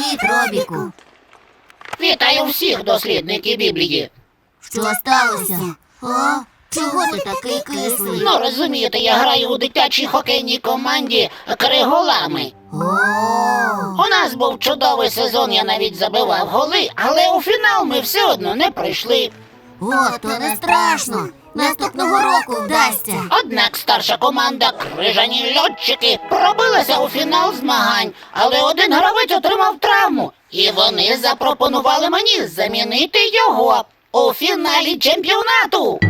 Привіт, Робіку. Вітаю всіх дослідників Біблії. Що сталося? О, Чого ти такий кислий? Ну розумієте, я граю у дитячій хокейній команді Криголами. О, У нас був чудовий сезон, я навіть забивав голи, але у фінал ми все одно не прийшли. О, то не страшно. Наступного року вдасться. Однак старша команда крижані льотчики пробилася у фінал змагань, але один гравець отримав травму, і вони запропонували мені замінити його у фіналі чемпіонату.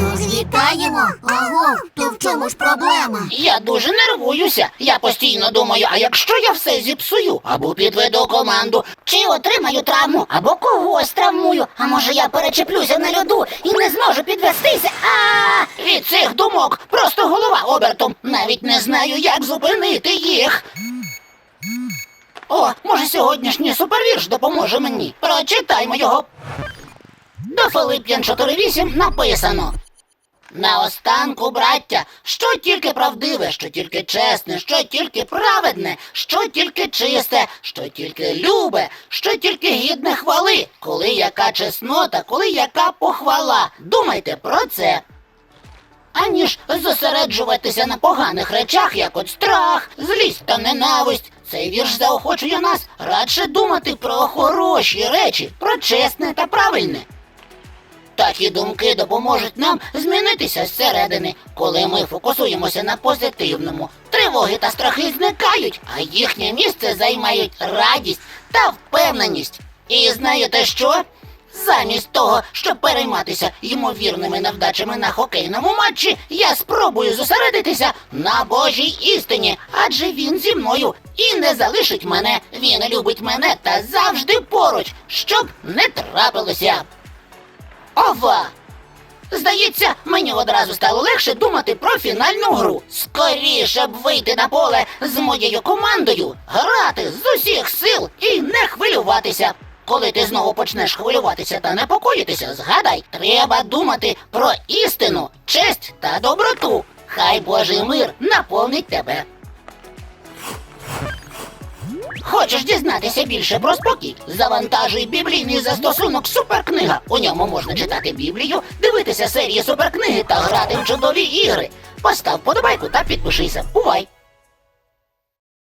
Тож вітаємо. Аго, то в чому ж проблема? Я дуже нервуюся. Я постійно думаю, а якщо я все зіпсую, або підведу команду, чи отримаю травму, або когось травмую, а може я перечеплюся на льоду і не зможу підвестися. А від цих думок просто голова обертом. Навіть не знаю, як зупинити їх. О, може сьогоднішній супервірш допоможе мені. Прочитаймо його. До Филип'ян 4.8 написано. Наостанку, браття, що тільки правдиве, що тільки чесне, що тільки праведне, що тільки чисте, що тільки любе, що тільки гідне хвали, коли яка чеснота, коли яка похвала. Думайте про це. Аніж зосереджуватися на поганих речах, як от страх, злість та ненависть. Цей вірш заохочує нас радше думати про хороші речі, про чесне та правильне. Такі думки допоможуть нам змінитися зсередини, коли ми фокусуємося на позитивному. Тривоги та страхи зникають, а їхнє місце займають радість та впевненість. І знаєте що? Замість того, щоб перейматися ймовірними невдачами на хокейному матчі, я спробую зосередитися на Божій істині, адже він зі мною і не залишить мене. Він любить мене та завжди поруч, щоб не трапилося. Ова! Здається, мені одразу стало легше думати про фінальну гру. Скоріше б вийти на поле з моєю командою, грати з усіх сил і не хвилюватися. Коли ти знову почнеш хвилюватися та непокоїтися, згадай, треба думати про істину, честь та доброту. Хай Божий мир наповнить тебе. Хочеш дізнатися більше про спокій? Завантажуй біблійний застосунок Суперкнига. У ньому можна читати Біблію, дивитися серії суперкниги та грати в чудові ігри. Постав подобайку та підпишися. Бувай!